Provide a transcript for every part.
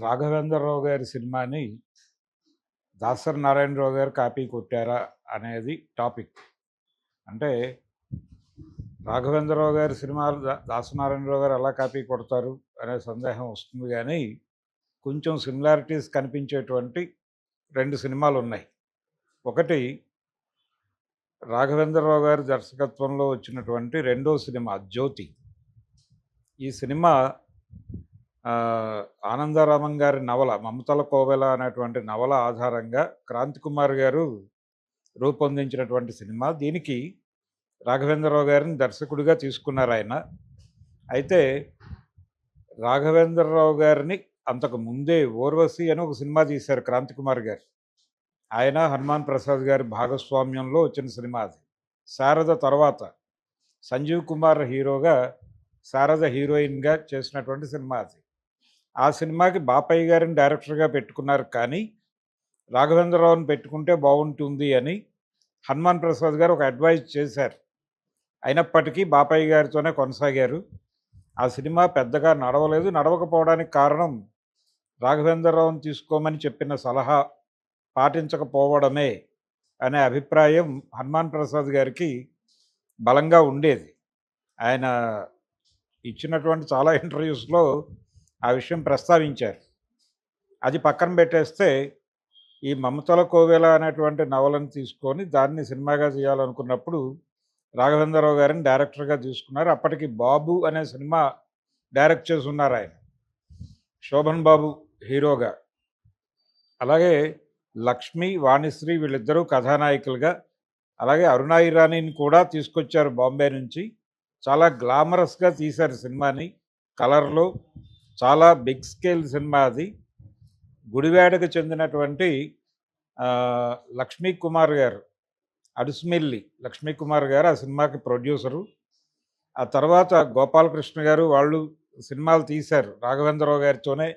రాఘవేంద్రరావు గారి సినిమాని దాసరి నారాయణరావు గారు కాపీ కొట్టారా అనేది టాపిక్. అంటే రాఘవేంద్రరావు గారి సినిమాలు దా- దాసనారాయణరావు గారు ఎలా కాపీ కొడతారు అనే సందేహం వస్తుంది కానీ కొంచెం సిమిలారిటీస్ కనిపించేటువంటి రెండు సినిమాలు ఉన్నాయి. ఒకటి రాఘవేంద్రరావు గారి దర్శకత్వంలో వచ్చినటువంటి రెండో సినిమా జ్యోతి. ఈ సినిమా ఆనందారామం గారి నవల మమతల కోవెల అనేటువంటి నవల ఆధారంగా క్రాంతి కుమార్ గారు రూపొందించినటువంటి సినిమా. దీనికి రాఘవేంద్రరావు గారిని దర్శకుడిగా తీసుకున్నారు ఆయన. అయితే రాఘవేంద్రరావు గారిని అంతకు ముందే ఓర్వశి అని ఒక సినిమా తీశారు క్రాంతి కుమార్ గారు. ఆయన హనుమాన్ ప్రసాద్ గారి భాగస్వామ్యంలో వచ్చిన సినిమా అది. శారద తర్వాత సంజీవ్ కుమార్ హీరోగా శారద హీరోయిన్గా చేసినటువంటి సినిమా అది. ఆ సినిమాకి బాపయ్య గారిని డైరెక్టర్గా పెట్టుకున్నారు కానీ రాఘవేంద్రరావుని పెట్టుకుంటే బాగుంటుంది అని హనుమాన్ ప్రసాద్ గారు ఒక అడ్వైజ్ చేశారు. అయినప్పటికీ బాపయ్య గారితోనే కొనసాగారు. ఆ సినిమా పెద్దగా నడవలేదు. నడవకపోవడానికి కారణం రాఘవేంద్రరావుని తీసుకోమని చెప్పిన సలహా పాటించకపోవడమే అనే అభిప్రాయం హనుమాన్ ప్రసాద్ గారికి బలంగా ఉండేది. ఆయన ఇచ్చినటువంటి చాలా ఇంటర్వ్యూస్లో ఆ విషయం ప్రస్తావించారు. అది పక్కన పెట్టేస్తే ఈ మమతల కోవెల అనేటువంటి నవలను తీసుకొని దాన్ని సినిమాగా చేయాలనుకున్నప్పుడు రాఘవేంద్రరావు గారిని డైరెక్టర్గా తీసుకున్నారు. అప్పటికి బాబు అనే సినిమా డైరెక్ట్ చేసి ఉన్నారు ఆయన. శోభన్ బాబు హీరోగా. అలాగే లక్ష్మి వాణిశ్రీ వీళ్ళిద్దరూ కథానాయకులుగా. అలాగే అరుణా ఇరానీని కూడా తీసుకొచ్చారు బాంబే నుంచి. చాలా గ్లామరస్గా తీశారు సినిమాని. కలర్లో చాలా బిగ్ స్కేల్ సినిమా అది. గుడివాడకు చెందినటువంటి లక్ష్మీ కుమార్ గారు అడుస్మిల్లి లక్ష్మీ కుమార్ గారు ఆ సినిమాకి ప్రొడ్యూసరు ఆ తర్వాత గోపాలకృష్ణ గారు వాళ్ళు సినిమాలు తీశారు. రాఘవేంద్రరావు గారితోనే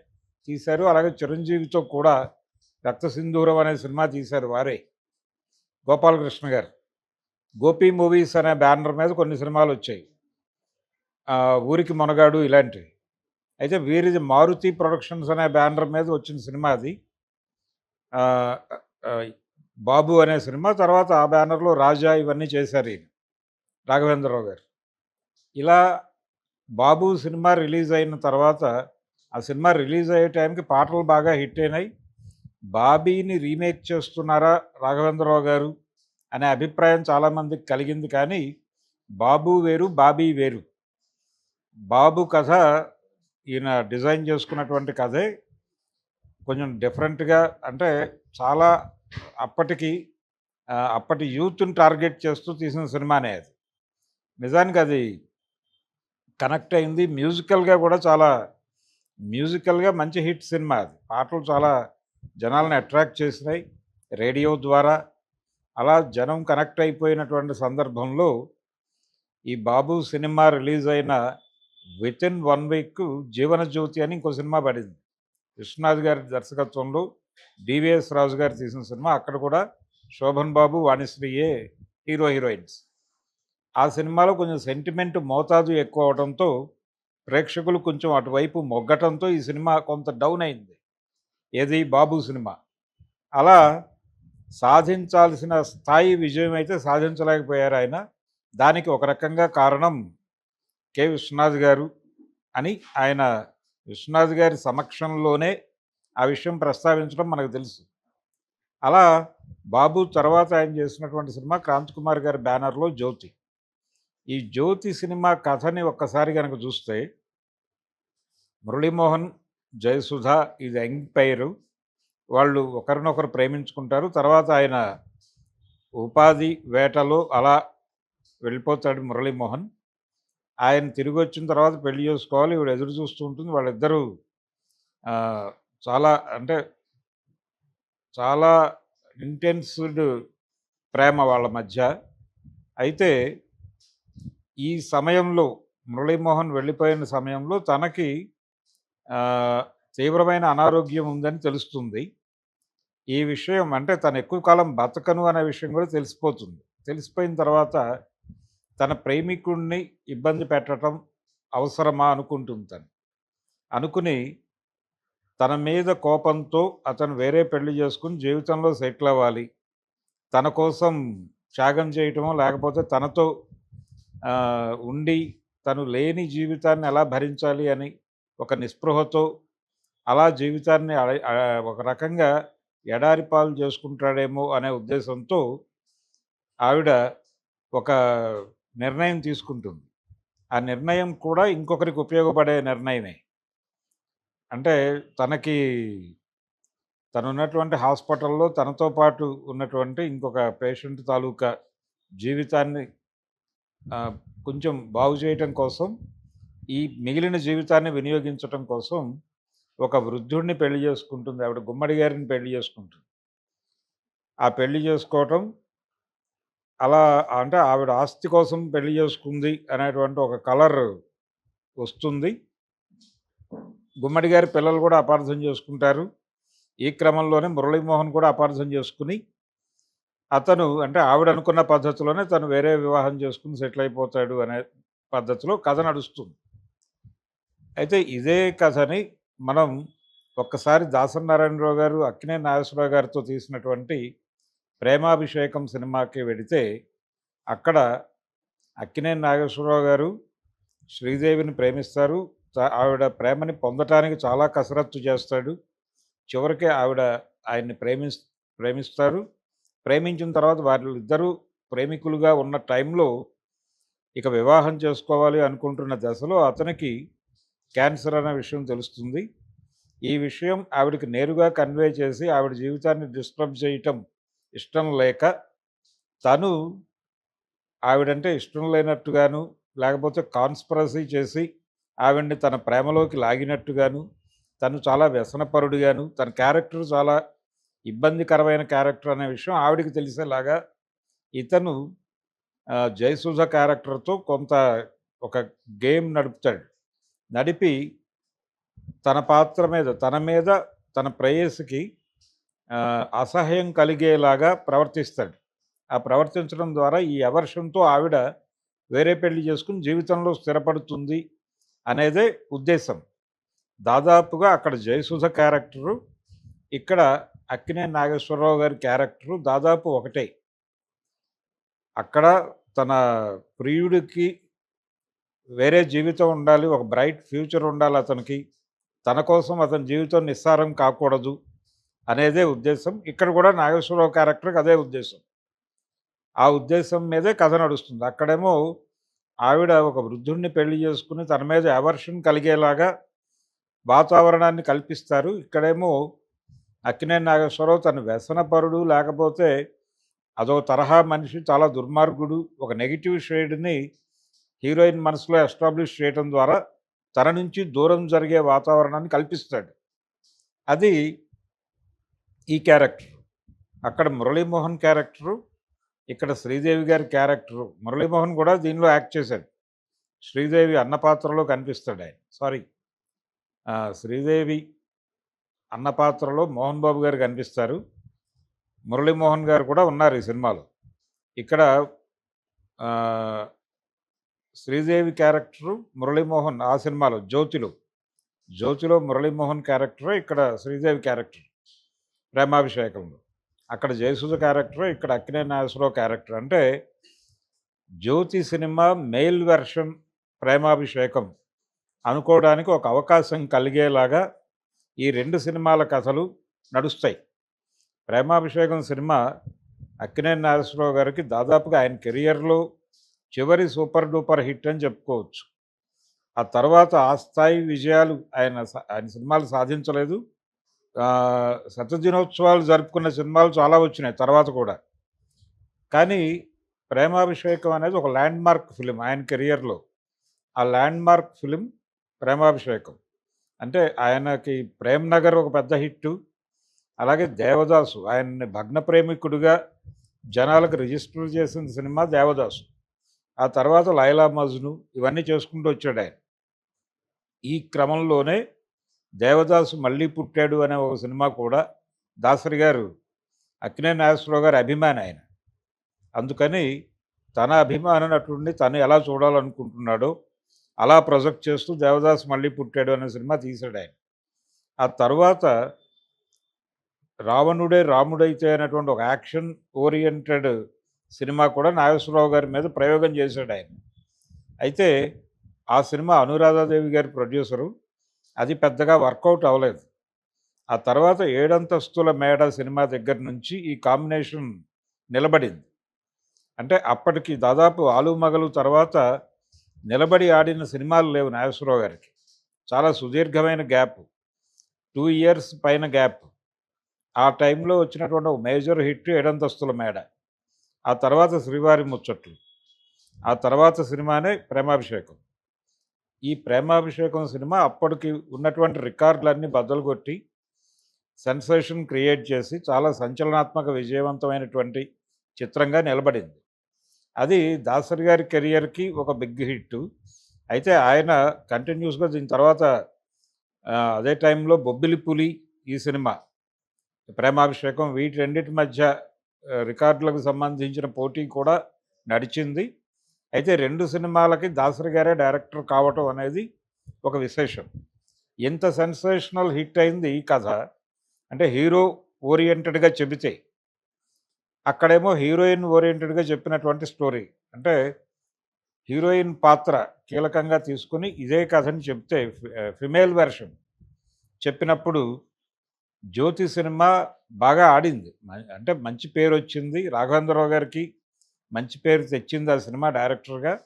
తీశారు. అలాగే చిరంజీవితో కూడా రక్త సింధూరం అనే సినిమా తీశారు వారే గోపాలకృష్ణ గారు. గోపి మూవీస్ అనే బ్యానర్ మీద కొన్ని సినిమాలు వచ్చాయి. ఊరికి మొనగాడు ఇలాంటివి. అయితే వీరిది మారుతి ప్రొడక్షన్స్ అనే బ్యానర్ మీద వచ్చిన సినిమా అది. బాబు అనే సినిమా తర్వాత ఆ బ్యానర్లో రాజా ఇవన్నీ చేశారు ఈయన రాఘవేంద్రరావు గారు. ఇలా బాబు సినిమా రిలీజ్ అయిన తర్వాత ఆ సినిమా రిలీజ్ అయ్యే టైంకి పాటలు బాగా హిట్ అయినాయి. బాబీని రీమేక్ చేస్తున్నారా రాఘవేంద్రరావు గారు అనే అభిప్రాయం చాలామందికి కలిగింది కానీ బాబు వేరు బాబీ వేరు. బాబు కథ ఈయన డిజైన్ చేసుకున్నటువంటి కథే కొంచెం డిఫరెంట్గా అంటే చాలా అప్పటికి అప్పటి యూత్ని టార్గెట్ చేస్తూ తీసిన సినిమానే అది. నిజానికి అది కనెక్ట్ అయింది. మ్యూజికల్గా కూడా చాలా మ్యూజికల్గా మంచి హిట్ సినిమా అది. పాటలు చాలా జనాలను అట్రాక్ట్ చేసినాయి. రేడియో ద్వారా అలా జనం కనెక్ట్ అయిపోయినటువంటి సందర్భంలో ఈ బాబు సినిమా రిలీజ్ అయిన with in one week Jeevanajyothi అని ఇంకో సినిమా పడింది. కృష్ణనాథ్ గారి దర్శకత్వంలో డివిఎస్ రాజు గారు తీసిన సినిమా. అక్కడ కూడా శోభన్ బాబు వాణిశ్రీయే హీరో హీరోయిన్స్. ఆ సినిమాలో కొంచెం సెంటిమెంట్ మోతాదు ఎక్కువ అవడంతో ప్రేక్షకులు కొంచెం అటువైపు మొగ్గటంతో ఈ సినిమా కొంత డౌన్ అయింది. ఏది? బాబు సినిమా. అలా సాధించాల్సిన స్థాయి విజయం అయితే సాధించలేకపోయారు ఆయన. దానికి ఒక రకంగా కారణం కె. విశ్వనాథ్ గారు అని ఆయన విశ్వనాథ్ గారి సమక్షంలోనే ఆ విషయం ప్రస్తావించడం మనకు తెలుసు. అలా బాబు తర్వాత ఆయన చేసినటువంటి సినిమా క్రాంత్ కుమార్ గారి బ్యానర్లో జ్యోతి. ఈ జ్యోతి సినిమా కథని ఒక్కసారి కనుక చూస్తే మురళీమోహన్ జయసుధ ఇది యంగ్ పైరు వాళ్ళు ఒకరినొకరు ప్రేమించుకుంటారు. తర్వాత ఆయన ఉపాధి వేటలో అలా వెళ్ళిపోతాడు మురళీమోహన్. ఆయన తిరిగి వచ్చిన తర్వాత పెళ్ళి చేసుకోవాలి. ఇవిడ ఎదురు చూస్తూ ఉంటుంది. వాళ్ళిద్దరూ చాలా అంటే చాలా ఇంటెన్స్డ్ ప్రేమ వాళ్ళ మధ్య. అయితే ఈ సమయంలో మురళీమోహన్ వెళ్ళిపోయిన సమయంలో తనకి తీవ్రమైన అనారోగ్యం ఉందని తెలుస్తుంది. ఈ విషయం అంటే తను ఎక్కువ కాలం బతకను అనే విషయం కూడా తెలిసిపోతుంది. తెలిసిపోయిన తర్వాత తన ప్రేమికుడిని ఇబ్బంది పెట్టడం అవసరమా అనుకుంటుంది తను. అనుకుని తన మీద కోపంతో అతను వేరే పెళ్ళి చేసుకుని జీవితంలో సెటిల్ అవ్వాలి. తన కోసం త్యాగం చేయటమో లేకపోతే తనతో ఉండి తను లేని జీవితాన్ని ఎలా భరించాలి అని ఒక నిస్పృహతో అలా జీవితాన్ని అడ- ఒక రకంగా ఎడారి పాలు చేసుకుంటాడేమో అనే ఉద్దేశంతో ఆవిడ ఒక నిర్ణయం తీసుకుంటుంది. ఆ నిర్ణయం కూడా ఇంకొకరికి ఉపయోగపడే నిర్ణయమే. అంటే తనకి తను ఉన్నటువంటి హాస్పిటల్లో తనతో పాటు ఉన్నటువంటి ఇంకొక పేషెంట్ తాలూకా జీవితాన్ని కొంచెం బాగు చేయటం కోసం ఈ మిగిలిన జీవితాన్ని వినియోగించటం కోసం ఒక వృద్ధుడిని పెళ్ళి చేసుకుంటుంది. ఆవిడ గుమ్మడి గారిని పెళ్ళి చేసుకుంటుంది. ఆ పెళ్ళి చేసుకోవటం అలా అంటే ఆవిడ ఆస్తి కోసం పెళ్ళి చేసుకుంది అనేటువంటి ఒక కలర్ వస్తుంది. గుమ్మడి గారి పిల్లలు కూడా అపార్థం చేసుకుంటారు. ఈ క్రమంలోనే మురళీమోహన్ కూడా అపార్థం చేసుకుని అతను అంటే ఆవిడ అనుకున్న పద్ధతిలోనే తను వేరే వివాహం చేసుకుని సెటిల్ అయిపోతాడు అనే పద్ధతిలో కథ నడుస్తుంది. అయితే ఇదే కథని మనం ఒక్కసారి దాసనారాయణరావు గారు అక్కినే నాగేశ్వరరావు గారితో తీసినటువంటి ప్రేమాభిషేకం సినిమాకి వెడితే అక్కడ అక్కినేని నాగేశ్వరరావు గారు శ్రీదేవిని ప్రేమిస్తారు. ఆవిడ ప్రేమని పొందటానికి చాలా కసరత్తు చేస్తాడు. చివరికి ఆవిడ ఆయన్ని ప్రేమిస్ ప్రేమిస్తారు. ప్రేమించిన తర్వాత వారిద్దరూ ప్రేమికులుగా ఉన్న టైంలో ఇక వివాహం చేసుకోవాలి అనుకుంటున్న దశలో అతనికి క్యాన్సర్ అనే విషయం తెలుస్తుంది. ఈ విషయం ఆవిడకి నేరుగా కన్వే చేసి ఆవిడ జీవితాన్ని డిస్టర్బ్ చేయటం ఇష్టం లేక తను ఆవిడంటే ఇష్టం లేనట్టుగాను లేకపోతే కాన్స్పరసీ చేసి ఆవిడ్ని తన ప్రేమలోకి లాగినట్టుగాను తను చాలా వ్యసనపరుడుగాను తన క్యారెక్టర్ చాలా ఇబ్బందికరమైన క్యారెక్టర్ అనే విషయం ఆవిడికి తెలిసేలాగా ఇతను ఆ, క్యారెక్టర్తో కొంత ఒక గేమ్ నడుపుతాడు. నడిపి తన పాత్ర మీద తన మీద తన ప్రేయసికి అసహ్యం కలిగేలాగా ప్రవర్తిస్తాడు. ఆ ప్రవర్తించడం ద్వారా ఈ అవర్షంతో ఆవిడ వేరే పెళ్ళి చేసుకుని జీవితంలో స్థిరపడుతుంది అనేదే ఉద్దేశం. దాదాపుగా అక్కడ జయసుధ క్యారెక్టరు ఇక్కడ అక్కినే నాగేశ్వరరావు గారి క్యారెక్టరు దాదాపు ఒకటే. అక్కడ తన ప్రియుడికి వేరే జీవితం ఉండాలి ఒక బ్రైట్ ఫ్యూచర్ ఉండాలి అతనికి. తన కోసం అతని జీవితం నిస్సారం కాకూడదు. అనేదే ఉద్దేశం. ఇక్కడ కూడా నాగేశ్వరరావు క్యారెక్టర్కి అదే ఉద్దేశం. ఆ ఉద్దేశం మీదే కథ నడుస్తుంది. అక్కడేమో ఆవిడ ఒక వృద్ధుడిని పెళ్ళి చేసుకుని తన మీద అవర్షన్ కలిగేలాగా వాతావరణాన్ని కల్పిస్తారు. ఇక్కడేమో అక్కినే నాగేశ్వరరావు తన వ్యసనపరుడు లేకపోతే అదో తరహా మనిషి చాలా దుర్మార్గుడు ఒక నెగిటివ్ షేడ్ని హీరోయిన్ మనసులో ఎస్టాబ్లిష్ చేయడం ద్వారా తన నుంచి దూరం జరిగే వాతావరణాన్ని కల్పిస్తాడు. అది ఈ క్యారెక్టర్. అక్కడ మురళీమోహన్ క్యారెక్టరు ఇక్కడ శ్రీదేవి గారి క్యారెక్టరు. మురళీమోహన్ కూడా దీనిలో యాక్ట్ చేశాడు. శ్రీదేవి అన్న పాత్రలో కనిపిస్తాడు ఆయన. సారీ. శ్రీదేవి అన్న పాత్రలో మోహన్ బాబు గారు కనిపిస్తారు. మురళీమోహన్ గారు కూడా ఉన్నారు ఈ సినిమాలో. ఇక్కడ శ్రీదేవి క్యారెక్టరు మురళీమోహన్ ఆ సినిమాలో జ్యోతిలో. జ్యోతిలో మురళీమోహన్ క్యారెక్టర్ ఇక్కడ శ్రీదేవి క్యారెక్టర్. ప్రేమాభిషేకంలో అక్కడ జయసుధ క్యారెక్టర్ ఇక్కడ అక్కినే నాగేశ్వరరావు క్యారెక్టర్. అంటే Jyothi cinema male version Premabhishekam అనుకోవడానికి ఒక అవకాశం కలిగేలాగా ఈ రెండు సినిమాల కథలు నడుస్తాయి. ప్రేమాభిషేకం సినిమా అక్కినేని నాగేశ్వరరావు గారికి దాదాపుగా ఆయన కెరియర్లో చివరి సూపర్ డూపర్ హిట్ అని చెప్పుకోవచ్చు. ఆ తర్వాత ఆ స్థాయి విజయాలు ఆయన ఆయన సినిమాలు సాధించలేదు. శతదినోత్సవాలు జరుపుకున్న సినిమాలు చాలా వచ్చినాయి తర్వాత కూడా. కానీ ప్రేమాభిషేకం అనేది ఒక ల్యాండ్ మార్క్ ఫిలిం ఆయన కెరియర్లో. ఆ ల్యాండ్ మార్క్ ఫిలిం ప్రేమాభిషేకం. అంటే ఆయనకి ప్రేమ్ నగర్ ఒక పెద్ద హిట్టు. అలాగే దేవదాసు ఆయన్ని భగ్న ప్రేమికుడిగా జనాలకు రిజిస్టర్ చేసిన సినిమా దేవదాసు. ఆ తర్వాత లైలా మజ్ను ఇవన్నీ చేసుకుంటూ వచ్చాడు ఆయన. ఈ క్రమంలోనే దేవదాసు మళ్ళీ పుట్టాడు అనే ఒక సినిమా కూడా దాసరి గారు అక్కినే నాగేశ్వరరావు గారి అభిమాని ఆయన. అందుకని తన అభిమాన నటుడిని తను ఎలా చూడాలనుకుంటున్నాడో అలా ప్రొజెక్ట్ చేస్తూ దేవదాస్ మళ్ళీ పుట్టాడు అనే సినిమా తీశాడు ఆయన. ఆ తర్వాత రావణుడే రాముడైతే అనేటువంటి ఒక యాక్షన్ ఓరియంటెడ్ సినిమా కూడా నాగేశ్వరరావు గారి మీద ప్రయోగం చేశాడు ఆయన. అయితే ఆ సినిమా అనురాధాదేవి గారి ప్రొడ్యూసరు అది పెద్దగా వర్కౌట్ అవ్వలేదు. ఆ తర్వాత ఏడంతస్తుల మేడ సినిమా దగ్గర నుంచి ఈ కాంబినేషన్ నిలబడింది. అంటే అప్పటికి దాదాపు ఆలు మగలు తర్వాత నిలబడి ఆడిన సినిమాలు లేవు నాగేశ్వరరావు గారికి. చాలా సుదీర్ఘమైన గ్యాప్. టూ ఇయర్స్ పైన గ్యాప్. ఆ టైంలో వచ్చినటువంటి ఒక మేజర్ హిట్ ఏడంతస్తుల మేడ. ఆ తర్వాత శ్రీవారి ముచ్చట్లు. ఆ తర్వాత సినిమానే ప్రేమాభిషేకం. ఈ ప్రేమాభిషేకం సినిమా అప్పటికి ఉన్నటువంటి రికార్డులన్నీ బద్దలు కొట్టి సెన్సేషన్ క్రియేట్ చేసి చాలా సంచలనాత్మక విజయవంతమైనటువంటి చిత్రంగా నిలబడింది. అది దాసరి గారి కెరియర్కి ఒక బిగ్ హిట్. అయితే ఆయన కంటిన్యూస్గా దీని తర్వాత అదే టైంలో బొబ్బిలి పులి ఈ సినిమా. ప్రేమాభిషేకం వీటి రెండింటి మధ్య రికార్డులకు సంబంధించిన పోటీ కూడా నడిచింది. అయితే రెండు సినిమాలకి దాసరి గారే డైరెక్టర్ కావటం అనేది ఒక విశేషం. ఎంత సెన్సేషనల్ హిట్ అయింది ఈ కథ. అంటే హీరో ఓరియంటెడ్గా చెబితే అక్కడేమో హీరోయిన్ ఓరియంటెడ్గా చెప్పినటువంటి స్టోరీ. అంటే హీరోయిన్ పాత్ర కీలకంగా తీసుకుని ఇదే కథని చెప్తే ఫిమేల్ వెర్షన్ చెప్పినప్పుడు జ్యోతి సినిమా బాగా ఆడింది. మ- అంటే మంచి పేరు వచ్చింది రాఘవేంద్రరావు గారికి. మంచి పేరు తెచ్చింది ఆ సినిమా డైరెక్టర్గా.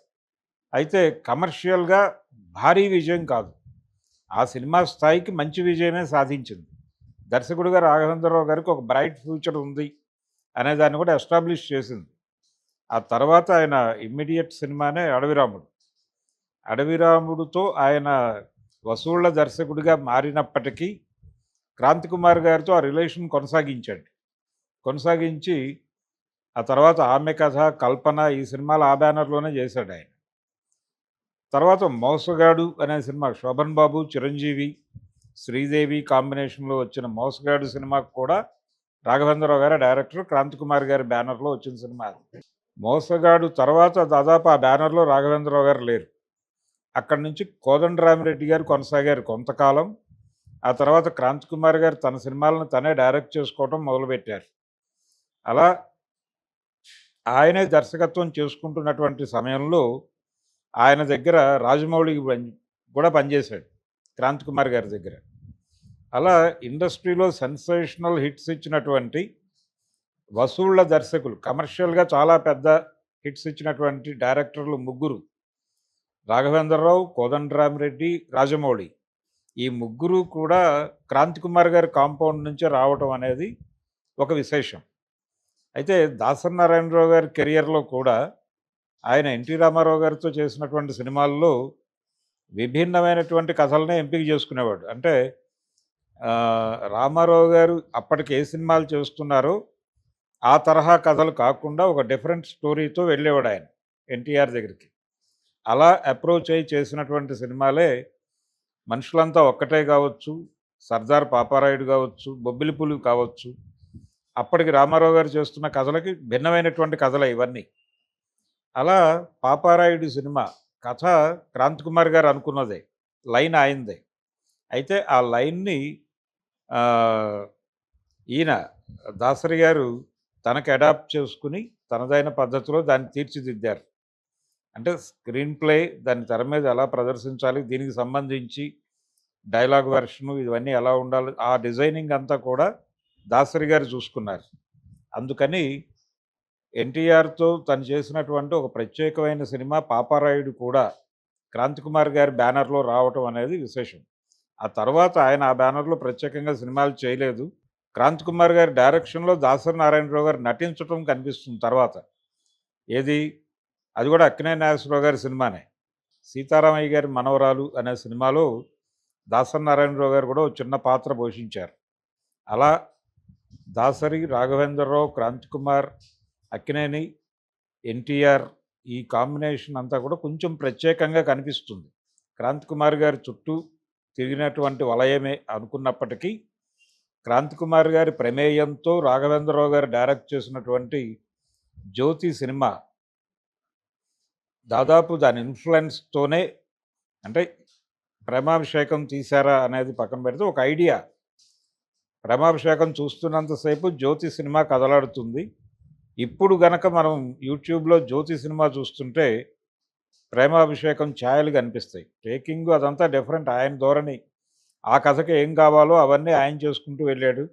అయితే కమర్షియల్గా భారీ విజయం కాదు. ఆ సినిమా స్థాయికి మంచి విజయమే సాధించింది. దర్శకుడిగా రాఘవేంద్రరావు గారికి ఒక బ్రైట్ ఫ్యూచర్ ఉంది అనే దాన్ని కూడా ఎస్టాబ్లిష్ చేసింది. ఆ తర్వాత ఆయన ఇమ్మీడియట్ సినిమానే అడవిరాముడు. అడవిరాముడుతో ఆయన వసూళ్ళ దర్శకుడిగా మారినప్పటికీ క్రాంతి కుమార్ గారితో ఆ రిలేషన్ కొనసాగించాడు. కొనసాగించి ఆ తర్వాత ఆమె కథ కల్పన ఈ సినిమాలు ఆ బ్యానర్లోనే చేశాడు ఆయన. తర్వాత మోసగాడు అనే సినిమా శోభన్ బాబు చిరంజీవి శ్రీదేవి కాంబినేషన్లో వచ్చిన మోసగాడు సినిమాకు కూడా రాఘవేంద్రరావు గారు డైరెక్టర్ క్రాంతి కుమార్ గారి బ్యానర్లో వచ్చిన సినిమా మోసగాడు తర్వాత దాదాపు ఆ బ్యానర్లో రాఘవేంద్రరావు గారు లేరు. అక్కడి నుంచి కోదండరామిరెడ్డి గారు కొనసాగారు కొంతకాలం. ఆ తర్వాత క్రాంతి కుమార్ గారు తన సినిమాలను తనే డైరెక్ట్ చేసుకోవడం మొదలుపెట్టారు. అలా ఆయనే దర్శకత్వం చేసుకుంటున్నటువంటి సమయంలో ఆయన దగ్గర రాజమౌళి కూడా పనిచేశాడు క్రాంతి కుమార్ గారి దగ్గర. అలా ఇండస్ట్రీలో సెన్సేషనల్ హిట్స్ ఇచ్చినటువంటి వసూళ్ళ దర్శకులు కమర్షియల్గా చాలా పెద్ద హిట్స్ ఇచ్చినటువంటి డైరెక్టర్లు ముగ్గురు రాఘవేంద్రరావు కోదండరామిరెడ్డి రాజమౌళి. ఈ ముగ్గురు కూడా క్రాంతి కుమార్ గారి కాంపౌండ్ నుంచే రావటం అనేది ఒక విశేషం. అయితే దాసరి నారాయణరావు గారి కెరియర్లో కూడా ఆయన ఎన్టీ రామారావు గారితో చేసినటువంటి సినిమాల్లో విభిన్నమైనటువంటి కథలనే ఎంపిక చేసుకునేవాడు. అంటే రామారావు గారు అప్పటికి ఏ సినిమాలు చేస్తున్నారో ఆ తరహా కథలు కాకుండా ఒక డిఫరెంట్ స్టోరీతో వెళ్ళేవాడు ఆయన ఎన్టీఆర్ దగ్గరికి. అలా అప్రోచ్ అయ్యి చేసినటువంటి సినిమాలే మనుషులంతా ఒక్కటే కావచ్చు సర్దార్ పాపారాయుడు కావచ్చు బొబ్బిలిపులు కావచ్చు అప్పటికి రామారావు గారు చేస్తున్న కథలకి భిన్నమైనటువంటి కథలు ఇవన్నీ. అలా పాపారాయుడు సినిమా కథ క్రాంత్ కుమార్ గారు అనుకున్నదే లైన్ ఆయనదే అయితే ఆ లైన్ని ఈయన దాసరి గారు తనకు అడాప్ట్ చేసుకుని తనదైన పద్ధతిలో దాన్ని తీర్చిదిద్దారు. అంటే స్క్రీన్ ప్లే దాని తెర మీద ఎలా ప్రదర్శించాలి దీనికి సంబంధించి డైలాగ్ వెర్షను ఇవన్నీ ఎలా ఉండాలి ఆ డిజైనింగ్ అంతా కూడా దాసరి గారు చూసుకున్నారు. అందుకని ఎన్టీఆర్తో తను చేసినటువంటి ఒక ప్రత్యేకమైన సినిమా పాపారాయుడు కూడా క్రాంతి కుమార్ గారి బ్యానర్లో రావటం అనేది విశేషం. ఆ తర్వాత ఆయన ఆ బ్యానర్లో ప్రత్యేకంగా సినిమాలు చేయలేదు. క్రాంతి కుమార్ గారి డైరెక్షన్లో దాసరి నారాయణరావు గారు నటించటం కనిపిస్తుంది తర్వాత. ఏది? అది కూడా అక్కినే నాగేశ్వరరావు గారి సినిమానే. సీతారామయ్య గారి మనవరాలు అనే సినిమాలో దాసరి నారాయణరావు గారు కూడా ఒక చిన్న పాత్ర పోషించారు. అలా దాసరి రాఘవేంద్రరావు క్రాంతి కుమార్ అక్కినేని ఎన్టీఆర్ ఈ కాంబినేషన్ అంతా కూడా కొంచెం ప్రత్యేకంగా కనిపిస్తుంది. క్రాంతి కుమార్ గారి చుట్టూ తిరిగినటువంటి వలయమే అనుకున్నప్పటికీ క్రాంతి కుమార్ గారి ప్రమేయంతో రాఘవేంద్రరావు గారు డైరెక్ట్ చేసినటువంటి జ్యోతి సినిమా దాదాపు దాని ఇన్ఫ్లుయెన్స్తోనే అంటే ప్రేమాభిషేకం తీశారా అనేది పక్కన పెడితే ఒక ఐడియా. ప్రేమాభిషేకం చూస్తున్నంతసేపు జ్యోతి సినిమా కదలాడుతుంది. ఇప్పుడు గనక మనం యూట్యూబ్లో జ్యోతి సినిమా చూస్తుంటే ప్రేమాభిషేకం ఛాయలు కనిపిస్తాయి. టేకింగ్ అదంతా డిఫరెంట్. ఆయన ధోరణి ఆ కథకి ఏం కావాలో అవన్నీ ఆయన చేసుకుంటూ వెళ్ళాడు.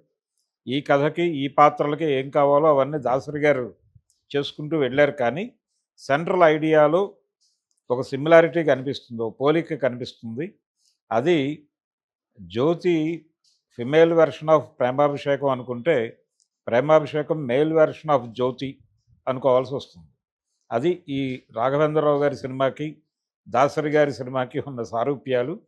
ఈ కథకి ఈ పాత్రలకి ఏం కావాలో అవన్నీ దాసరి గారు చేసుకుంటూ వెళ్ళారు. కానీ సెంట్రల్ ఐడియాలో ఒక సిమిలారిటీ కనిపిస్తుంది ఒక పోలిక కనిపిస్తుంది. అది Jyothi female version of Premabhishekam అనుకుంటే Premabhishekam male version of Jyothi అనుకోవాల్సి వస్తుంది. అది ఈ రాఘవేంద్రరావు గారి సినిమాకి దాసరి గారి సినిమాకి ఉన్న సారూప్యాలు